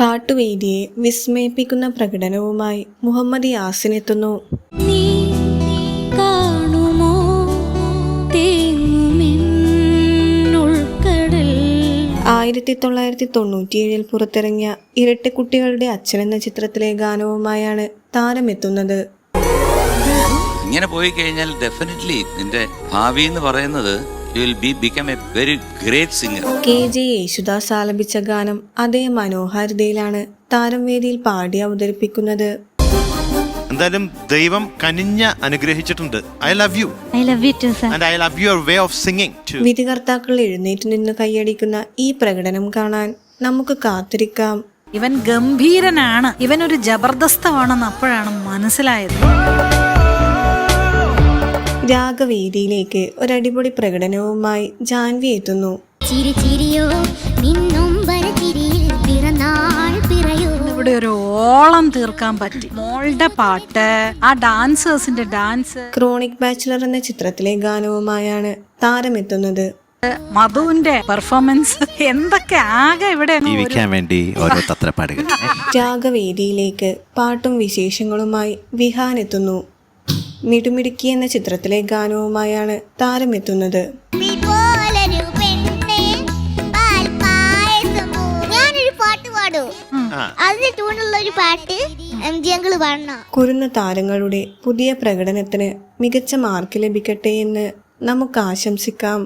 പാട്ടുവേദിയെ വിസ്മയിപ്പിക്കുന്ന പ്രകടനവുമായി മുഹമ്മദ് യാസിനെത്തുന്നു നീ കാണുമോ? തേങ്ങുമെന്നുൾക്കടൽ ആയിരത്തി തൊള്ളായിരത്തി തൊണ്ണൂറ്റിയേഴിൽ പുറത്തിറങ്ങിയ ഇരട്ടക്കുട്ടികളുടെ അച്ഛൻ എന്ന ചിത്രത്തിലെ ഗാനവുമായാണ് താരമെത്തുന്നത്. ഇങ്ങനെ പോയി കഴിഞ്ഞാൽ ഡെഫിനറ്റ്ലി നിന്റെ ഭാവി എന്ന് പറയുന്നത് കെ. ജെ. യേശുദാസ് ആലപിച്ച ഗാനം അതേ മനോഹാരിതയിലാണ് താരം വേദിയിൽ പാടി അവതരിപ്പിക്കുന്നത്. എന്തായാലും ദൈവം കനിഞ്ഞ അനുഗ്രഹിച്ചിട്ടുണ്ട്. I love you I love you too sir and I love your way of singing too വിധികർത്താക്കൾ എഴുന്നേറ്റ് നിന്ന് കൈയടിക്കുന്ന ഈ പ്രകടനം കാണാൻ നമുക്ക് കാത്തിരിക്കാം. ഇവൻ ഗംഭീരനാണ്. ഇവൻ ഒരു ജബർദസ്തമാണെന്ന് അപ്പോഴാണ് മനസ്സിലായത്. രാഗവേദിയിലേക്ക് ഒരടിപൊളി പ്രകടനവുമായി ജാൻവി എത്തുന്നു. ചിരി ചിരിയോ പിറന്നാൾ പിറയോ. ഇവിടെ ഒരു ഓളം തീർക്കാൻ പറ്റി. മോളുടെ പാട്ട് ആ ഡാൻസേഴ്സിന്റെ ഡാൻസ്. ക്രോണിക് ബാച്ചിലർ എന്ന ചിത്രത്തിലെ ഗാനവുമായാണ് താരമെത്തുന്നത്. മധുവിന്റെ പെർഫോമൻസ് എന്തൊക്കെ ആകെ ഇവിടെ ജീവിക്കാൻ വേണ്ടി ഓരോ തത്രപ്പാടുകൾ. രാഗവേദിയിലേക്ക് പാട്ടും വിശേഷങ്ങളുമായി വിഹാൻ എത്തുന്നു. മിടുമിടുക്കി എന്ന ചിത്രത്തിലെ ഗാനവുമായാണ് താരമെത്തുന്നത് നീ പോലൊരു പെണ്ണെ പാൽപ്പായസമോ. ഞാനൊരു പാട്ട് പാടൂ അതിന് ട്യൂണുള്ള ഒരു പാട്ട് എം ജി അങ്കിൾ പാടണം കുരുന്ന താരങ്ങളുടെ പുതിയ പ്രകടനത്തിന് മികച്ച മാർക്ക് ലഭിക്കട്ടെ എന്ന് നമുക്ക് ആശംസിക്കാം